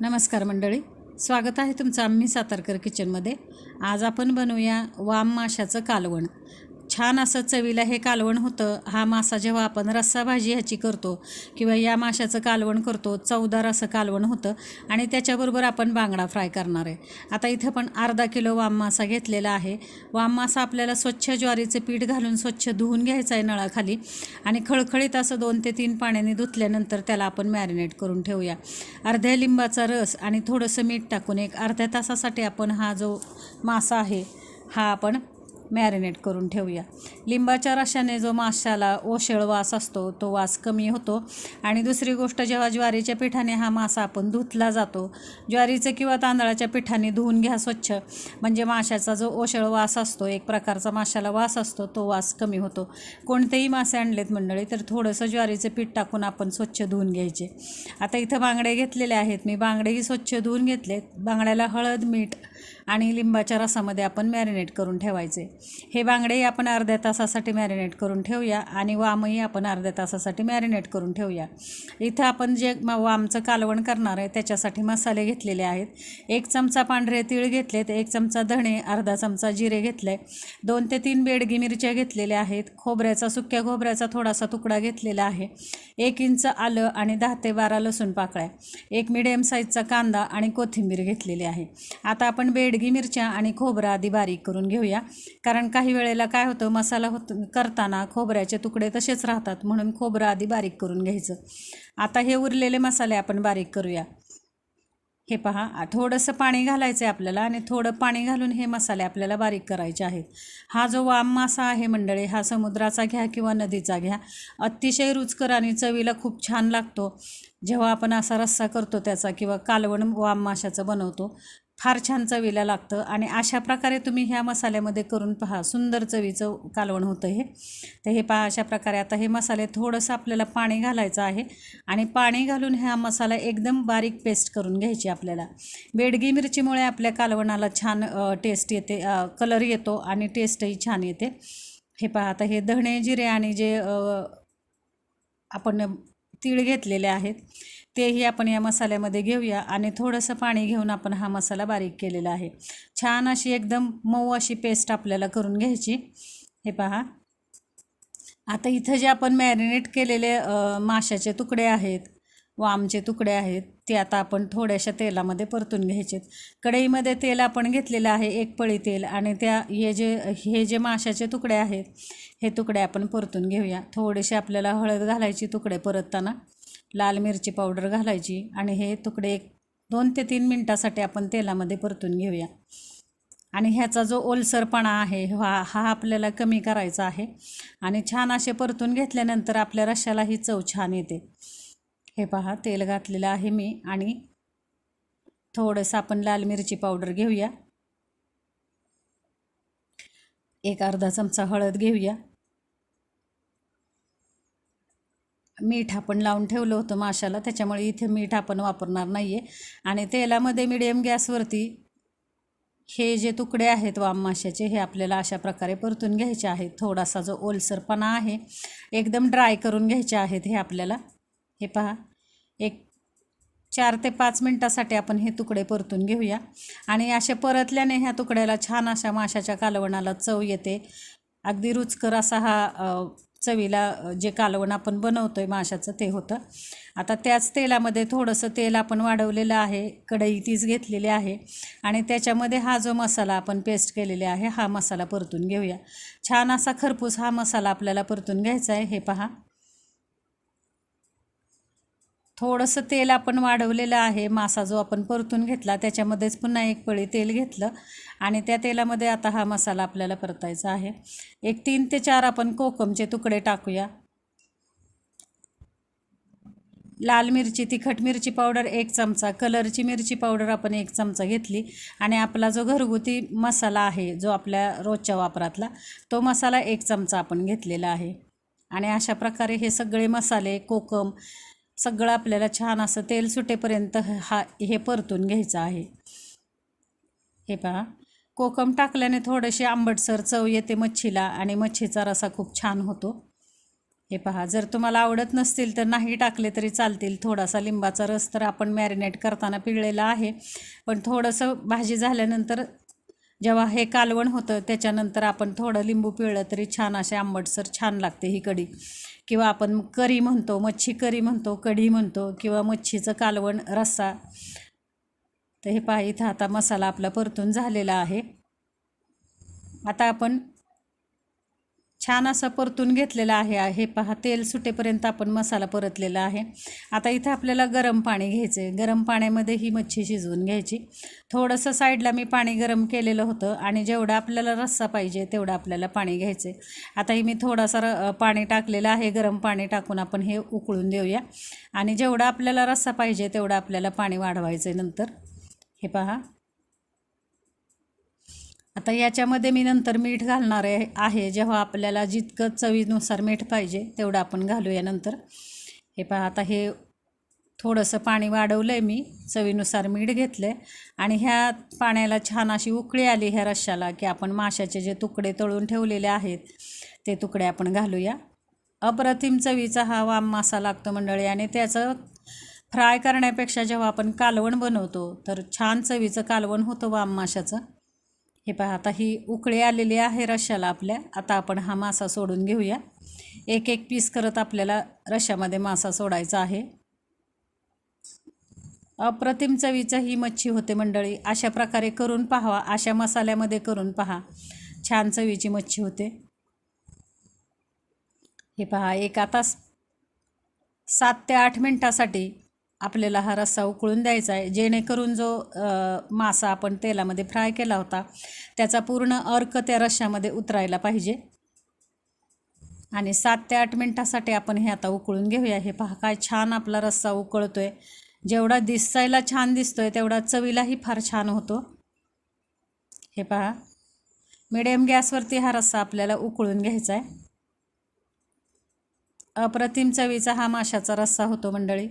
नमस्कार मंडळी. स्वागत आहे तुमचं आम्ही सातारकर किचनमध्ये आज आपण बनवूया वाम माशाचं कालवण. छान असं चवीला हे कालवण होतं. हा मासा जेव्हा आपण रस्सा भाजी ह्याची करतो किंवा या माशाचं कालवण करतो चवदार असं कालवण होतं आणि त्याच्याबरोबर आपण बांगडा फ्राय करणार आहे. आता इथं पण अर्धा किलो वाम मासा घेतलेला आहे. वाम मासा आपल्याला स्वच्छ ज्वारीचं पीठ घालून स्वच्छ धुवून घ्यायचं आहे नळाखाली आणि खळखळीत असं दोन ते तीन पाण्याने धुतल्यानंतर त्याला आपण मॅरिनेट करून ठेवूया. अर्ध्या लिंबाचा रस आणि थोडंसं मीठ टाकून एक अर्ध्या तासासाठी आपण हा जो मासा आहे हा आपण मॅरिनेट करून ठेवूया. लिंबाच्या रशाने जो माशाला ओशळ वास असतो तो वास कमी होतो. आणि दुसरी गोष्ट जेव्हा ज्वारीच्या पिठाने हा मासा आपण धुतला जातो ज्वारीचं किंवा तांदळाच्या पिठाने धुवून घ्या स्वच्छ. म्हणजे माशाचा जो ओशळ वास असतो एक प्रकारचा माशाला वास असतो तो वास कमी होतो. कोणतेही मासे आणलेत मंडळी तर थोडंसं ज्वारीचं पीठ टाकून आपण स्वच्छ धुवून घ्यायचे. आता इथं बांगडे घेतलेले आहेत. मी बांगडेही स्वच्छ धुवून घेतलेत. बांगड्याला हळद मीठ आणि लिंबाच्या रसामध्ये आपण मॅरिनेट करून ठेवायचे. हे बांगडेही आपण अर्ध्या तासासाठी मॅरिनेट करून ठेवूया आणि वामही आपण अर्ध्या तासासाठी मॅरिनेट करून ठेवूया. इथं आपण जे वामचं कालवण करणार आहे त्याच्यासाठी मसाले घेतलेले आहेत. एक चमचा पांढरे तीळ घेतलेत एक चमचा धणे अर्धा चमचा जिरे घेतले दोन ते तीन बेडगी मिरच्या घेतलेल्या आहेत. खोबऱ्याचा सुक्या खोबऱ्याचा थोडासा तुकडा घेतलेला आहे. एक इंच आलं आणि दहा ते बारा लसूण पाकळ्या. एक मिडियम साईजचा कांदा आणि कोथिंबीर घेतलेली आहे. आता आपण बेडगी मिरच्या आणि खोबरं आधी बारीक करून घेऊया. कारण काही वेळेला काय होतं मसाला होत करताना खोबऱ्याचे तुकडे तसेच राहतात म्हणून खोबरं आधी बारीक करून घ्यायचं. आता हे उरलेले मसाले आपण बारीक करूया. हे पहा थोडंसं पाणी घालायचं आहे आपल्याला आणि थोडं पाणी घालून हे मसाले आपल्याला बारीक करायचे आहेत. हा जो वाम मासा आहे मंडळी हा समुद्राचा घ्या किंवा नदीचा घ्या अतिशय रुचकर आणि चवीला खूप छान लागतो. जेव्हा आपण असा रस्सा करतो त्याचा किंवा कालवण वाम माशाचं बनवतो फार छान चवीला लागतं आणि अशा प्रकारे तुम्ही ह्या मसाल्यामध्ये करून पहा. सुंदर चवीचं कालवण होतं हे. तर हे पहा अशा प्रकारे आता हे मसाले थोडंसं आपल्याला पाणी घालायचं आहे आणि पाणी घालून हा मसाला एकदम बारीक पेस्ट करून घ्यायची आपल्याला. बेडगी मिरचीमुळे आपल्या कालवणाला छान टेस्ट येते कलर येतो आणि टेस्टही छान येते. हे पहा आता हे धणे जिरे आणि जे आपण तीळ घेतलेले आहेत तेही आपण या मसाल्यामध्ये घेऊया आणि थोडंसं पाणी घेऊन आपण हा मसाला बारीक केलेला आहे. छान अशी एकदम मऊ अशी पेस्ट आपल्याला करून घ्यायची. हे पहा. आता इथं जे आपण मॅरिनेट केलेले माशाचे तुकडे आहेत वामचे तुकडे आहेत ते आता आपण थोड्याशा तेलामध्ये परतून घ्यायचे कढईमध्ये तेल आपण घेतलेलं आहे एक पळी तेल आणि त्या हे जे हे जे माशाचे तुकडे आहेत हे तुकडे आपण परतून घेऊया. थोडेसे आपल्याला हळद घालायची तुकडे परतताना. लाल मिरची पावडर घालायची आणि हे तुकडे एक दोन ते तीन मिनटासाठी आपण तेलामध्ये परतून घेऊया. आणि ह्याचा जो ओलसरपणा आहे हा हा आपल्याला कमी करायचा आहे. आणि छान असे परतून घेतल्यानंतर आपल्या रश्श्यालाही चव छान येते. हे पहा तेल घातलेलं आहे मी आणि थोडंसं आपण लाल मिरची पावडर घेऊया. एक अर्धा चमचा हळद घेऊया. मीठ आपण लावून ठेवलं होतं माशाला त्याच्यामुळे इथे मीठ आपण वापरणार नाही आहे आणि तेलामध्ये मिडियम गॅसवरती हे जे तुकडे आहेत वाम माशाचे हे आपल्याला अशा प्रकारे परतून घ्यायचे आहेत. थोडासा जो ओलसरपणा आहे एकदम ड्राय करून घ्यायचे आहेत हे आपल्याला. हे पहा एक चार ते पाच मिनटासाठी आपण हे तुकडे परतून घेऊया. आणि असे परतल्याने ह्या तुकड्याला छान अशा माशाच्या कालवणाला चव येते. अगदी रुचकर असा हा चवीला जे कालवण आपण बनवतो आहे माशाचं ते होतं. आता त्याच तेलामध्ये थोडंसं तेल आपण वाढवलेलं आहे कढई तीच घेतलेली आहे आणि त्याच्यामध्ये हा जो मसाला आपण पेस्ट केलेला आहे हा मसाला परतून घेऊया. छान असा खरपूस हा मसाला आपल्याला परतून घ्यायचा आहे हे पहा. थोडंसं तेल आपण वाढवलेलं आहे मासा जो आपण परतून घेतला त्याच्यामध्येच पुन्हा एक पळी तेल घेतलं आणि त्या तेलामध्ये आता हा मसाला आपल्याला परतायचा आहे. एक तीन ते चार आपण कोकमचे तुकडे टाकूया. लाल मिरची तिखट मिरची पावडर एक चमचा कलरची मिरची पावडर आपण एक चमचा घेतली आणि आपला जो घरगुती मसाला आहे जो आपल्या रोजच्या वापरातला तो मसाला एक चमचा आपण घेतलेला आहे. आणि अशा प्रकारे हे सगळे मसाले कोकम सगळं आपल्याला छान असं तेल सुटेपर्यंत हा हे परतून घ्यायचं आहे. हे पहा. कोकम टाकल्याने थोडेसे आंबटसर चव येते मच्छीला आणि मच्छीचा रसा खूप छान होतो. हे पहा. जर तुम्हाला आवडत नसतील तर नाही टाकले तरी चालतील. थोडासा लिंबाचा रस तर आपण मॅरिनेट करताना पिळलेला आहे. पण थोडंसं भाजी झाल्यानंतर जेव्हा हे कालवण होतं त्याच्यानंतर आपण थोडं लिंबू पिळलं तरी छान असे आंबटसर छान लागते ही कढी. किंवा आपण करी म्हणतो मच्छी करी म्हणतो कढी म्हणतो किंवा मच्छीचं कालवण रस्सा. तर हे पहा इथं आता मसाला आपला परतून झालेला आहे. आता आपण छान असं परतून घेतलेला आहे हे पहा तेल सुटेपर्यंत आपण मसाला परतलेला आहे. आता इथं आपल्याला गरम पाणी घ्यायचं आहे गरम पाण्यामध्ये ही मच्छी शिजवून घ्यायची. थोडंसं साईडला मी पाणी गरम केलेलं होतं आणि जेवढं आपल्याला रस्सा पाहिजे तेवढं आपल्याला पाणी घ्यायचं आहे आता ही मी थोडासा र पाणी टाकलेलं आहे. गरम पाणी टाकून आपण हे उकळून देऊया. आणि जेवढा आपल्याला रस्सा पाहिजे तेवढं आपल्याला पाणी वाढवायचं आहे नंतर. हे पहा. आता याच्यामध्ये मी नंतर मीठ घालणार आहे आहे. जेव्हा आपल्याला जितकं चवीनुसार मीठ पाहिजे तेवढं आपण घालूया नंतर. हे पहा आता हे थोडंसं पाणी वाढवलं आहे मी. चवीनुसार मीठ घेतलं आहे आणि ह्या पाण्याला छान अशी उकळी आली ह्या रश्शाला की आपण माशाचे जे तुकडे तळून ठेवलेले आहेत ते तुकडे आपण घालूया. अप्रतिम चवीचा हा वाम मासा लागतो मंडळी आणि त्याचं फ्राय करण्यापेक्षा जेव्हा आपण कालवण बनवतो तर छान चवीचं कालवण होतं वाम माशाचं. हे पहा आता ही उकळी आलेली आहे रश्याला आपल्या. आता आपण हा मासा सोडून घेऊया. एक एक पीस करत आपल्याला रश्श्यामध्ये मासा सोडायचा आहे. अप्रतिम चवीचं ही मच्छी होते मंडळी. अशा प्रकारे करून पाहावा. अशा मसाल्यामध्ये करून पहा. छान चवीची मच्छी होते. हे पहा एक आता सात ते आठ मिनटासाठी आपल्याला हा रस्सा उकळून द्यायचा आहे. जेणेकरून जो मासा आपण तेलामध्ये फ्राय केला होता त्याचा पूर्ण अर्क त्या रश्श्यामध्ये उतरायला पाहिजे. आणि सात ते आठ मिनटासाठी आपण हे आता उकळून घेऊया. हे पहा काय छान आपला रस्सा उकळतो आहे जेवढा दिसायला छान दिसतो आहे तेवढा चवीलाही फार छान होतो. हे पहा मिडियम गॅसवरती हा रस्सा आपल्याला उकळून घ्यायचा आहे. अप्रतिम चवीचा हा माशाचा रस्सा होतो मंडळी.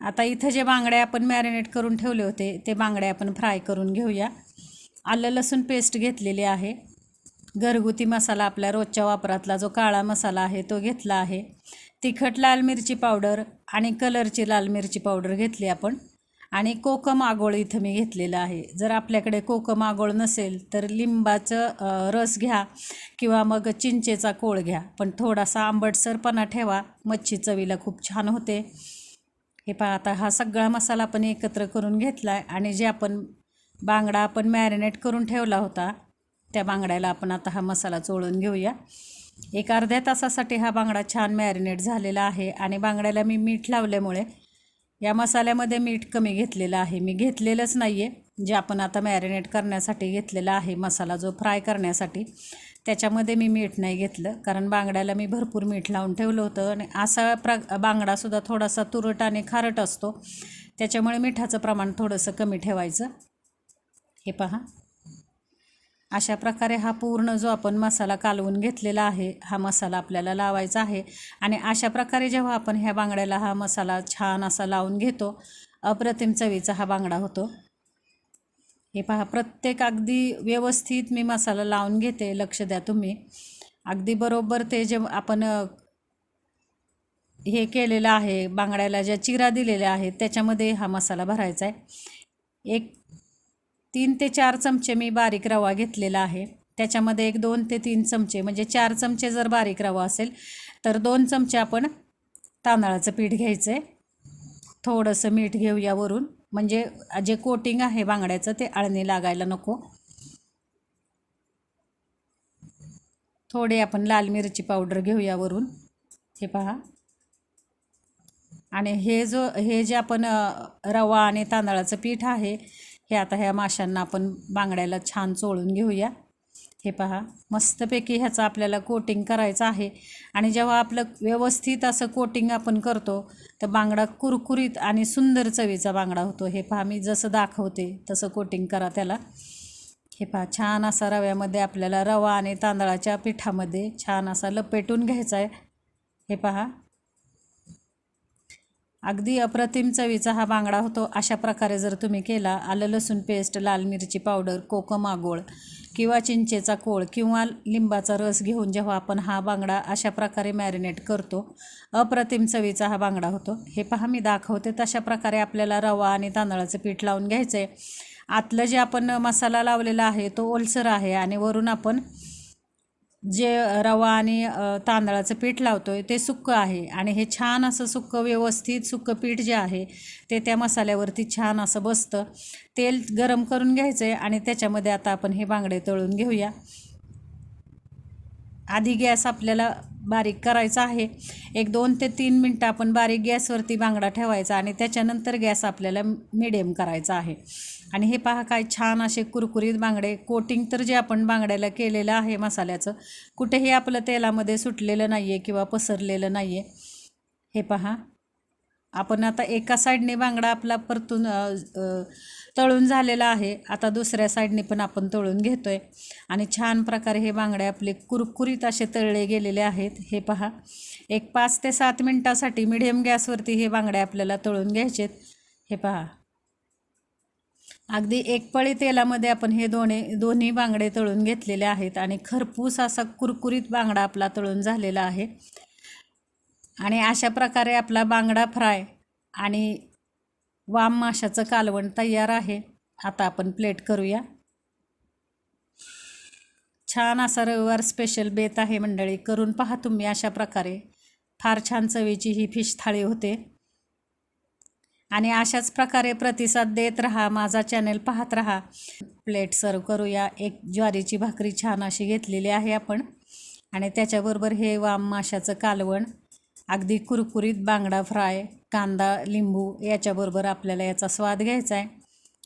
आता इथं जे बांगडे आपण मॅरिनेट करून ठेवले होते ते बांगडे आपण फ्राय करून घेऊया. आलं लसूण पेस्ट घेतलेली आहे. घरगुती मसाला आपल्या रोजच्या वापरातला जो काळा मसाला आहे तो घेतला आहे. तिखट लाल मिरची पावडर आणि कलरची लाल मिरची पावडर घेतली आपण. आणि कोकम आगोळ इथं मी घेतलेलं आहे. जर आपल्याकडे कोकम आगोळ नसेल तर लिंबाचं रस घ्या किंवा मग चिंचेचा कोळ घ्या. पण थोडासा आंबटसरपणा ठेवा. मच्छी चवीला खूप छान होते. हे पहा आता हा सगळा मसाला आपण एकत्र करून घेतला आहे आणि जे आपण बांगडा आपण मॅरिनेट करून ठेवला होता त्या बांगड्याला आपण आता हा मसाला चोळून घेऊया. एक अर्ध्या तासासाठी हा बांगडा छान मॅरिनेट झालेला आहे आणि बांगड्याला मी मीठ लावल्यामुळे या मसाल्यामध्ये मीठ कमी घेतलेलं आहे. मी घेतलेलंच नाही आहे जे आपण आता मॅरिनेट करण्यासाठी घेतलेला आहे मसाला जो फ्राय करण्यासाठी त्याच्यामध्ये मी मीठ नाही घेतलं. कारण बांगड्याला मी भरपूर मीठ लावून ठेवलं होतं आणि असा प्र बांगडासुद्धा थोडासा तुरट आणि खारट असतो. त्याच्यामुळे मिठाचं प्रमाण थोडंसं कमी ठेवायचं. हे पहा. अशा प्रकारे हा पूर्ण जो आपण मसाला कालवून घेतलेला आहे हा मसाला आपल्याला लावायचा आहे. आणि अशा प्रकारे जेव्हा आपण ह्या बांगड्याला हा मसाला छान असा लावून घेतो अप्रतिम चवीचा हा बांगडा होतो. हे पहा प्रत्येक अगदी व्यवस्थित मी मसाला लावून घेते लक्ष द्या तुम्ही. अगदी बरोबर ते जे आपण हे केलेलं आहे बांगड्याला ज्या चिरा दिलेल्या आहेत त्याच्यामध्ये हा मसाला भरायचा आहे. एक तीन ते चार चमचे मी बारीक रवा घेतलेला आहे. त्याच्यामध्ये एक दोन ते तीन चमचे म्हणजे चार चमचे जर बारीक रवा असेल तर दोन चमचे आपण तांदळाचं पीठ घ्यायचं आहे थोडंसं मीठ घेऊया वरून. म्हणजे जे कोटिंग आहे बांगड्याचं ते आळणी लागायला नको. थोडे आपण लाल मिरची पावडर घेऊया वरून. हे पहा. आणि हे जो हे जे आपण रवा आणि तांदळाचं पीठ आहे हे आता ह्या माशांना आपण बांगड्याला छान चोळून घेऊया. हे पहा मस्तपैकी ह्याचं आपल्याला कोटिंग करायचं आहे. आणि जेव्हा आपलं व्यवस्थित असं कोटिंग आपण करतो तर बांगडा कुरकुरीत आणि सुंदर चवीचा बांगडा होतो. हे पहा मी जसं दाखवते तसं कोटिंग करा त्याला. हे पहा छान असा रव्यामध्ये आपल्याला रवा आणि तांदळाच्या पिठामध्ये छान असा लपेटून घ्यायचा आहे. हे पहा अगदी अप्रतिम चवीचा हा बांगडा होतो. अशा प्रकारे जर तुम्ही केला आलं लसूण पेस्ट लाल मिरची पावडर कोकम आगोळ किंवा चिंचेचा कोळ किंवा लिंबाचा रस घेऊन जेव्हा आपण हा बांगडा अशा प्रकारे मॅरिनेट करतो अप्रतिम चवीचा हा बांगडा होतो. हे पहा मी दाखवते. तशा प्रकारे आपल्याला रवा आणि तांदळाचं पीठ लावून घ्यायचं आहे आतलं जे आपण मसाला लावलेला आहे तो ओलसर आहे आणि वरून आपण जे रवा आणि तांदळाचं पीठ लावतो आहे ते सुक्कं आहे. आणि हे छान असं सुक्कं व्यवस्थित सुक्कं पीठ जे आहे ते त्या मसाल्यावरती छान असं बसतं. तेल गरम करून घ्यायचं आहे आणि त्याच्यामध्ये आता आपण हे बांगडे तळून घेऊया. आधी गॅस आपल्याला बारीक करायचा आहे. एक दोन ते तीन मिनटं आपण बारीक गॅसवरती बांगडा ठेवायचा आणि त्याच्यानंतर गॅस आपल्याला मिडियम करायचा आहे. आणि हे पहा काय छान असे कुरकुरीत बांगडे. कोटिंग तर जे आपण बांगड्याला केलेलं आहे मसाल्याचं कुठेही आपलं तेलामध्ये सुटलेलं नाही आहे किंवा पसरलेलं नाही आहे हे पहा. आपण आता एका साईडने बांगडा आपला परतून तळून झालेलं आहे. आता दुसऱ्या साईडने पण आपण तळून घेतो आहे आणि छान प्रकारे हे बांगडे आपले कुरकुरीत असे तळले गेलेले आहेत. हे पहा. एक पाच ते सात मिनटासाठी मिडियम गॅसवरती हे बांगडे आपल्याला तळून घ्यायचेत. हे पहा. अगदी एक पळी तेलामध्ये आपण हे दोन्ही दोन्ही बांगडे तळून घेतलेले आहेत. आणि खरपूस असा कुरकुरीत बांगडा आपला तळून झालेला आहे. आणि अशा प्रकारे आपला बांगडा फ्राय आणि वाम माशाचं कालवण तयार आहे. आता आपण प्लेट करूया. छान असा रविवार स्पेशल बेत आहे मंडळी. करून पहा तुम्ही अशा प्रकारे. फार छान चवीची ही फिश थाळी होते. आणि अशाच प्रकारे प्रतिसाद देत राहा. माझा चॅनल पाहत राहा. प्लेट सर्व करूया. एक ज्वारीची भाकरी छान अशी घेतलेली आहे आपण. आणि त्याच्याबरोबर हे वाम माशाचं कालवण. अगदी कुरकुरीत बांगडा फ्राय. कांदा लिंबू याच्याबरोबर आपल्याला याचा स्वाद घ्यायचा आहे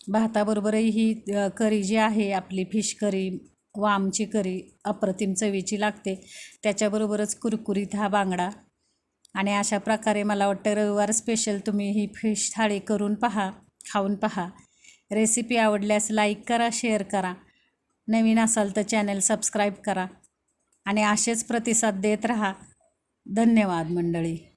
भाताबरोबरही ही करी जी आहे आपली फिश करी वामची करी अप्रतिम चवीची लागते. त्याच्याबरोबरच कुरकुरीत हा बांगडा. आणि अशा प्रकारे मला वाटतं रविवार स्पेशल तुम्ही ही फिश थाळी करून पहा खाऊन पहा. रेसिपी आवडल्यास लाईक करा शेअर करा. नवीन असाल तर चॅनल सबस्क्राईब करा. आणि असेच प्रतिसाद देत राहा. धन्यवाद मंडळी.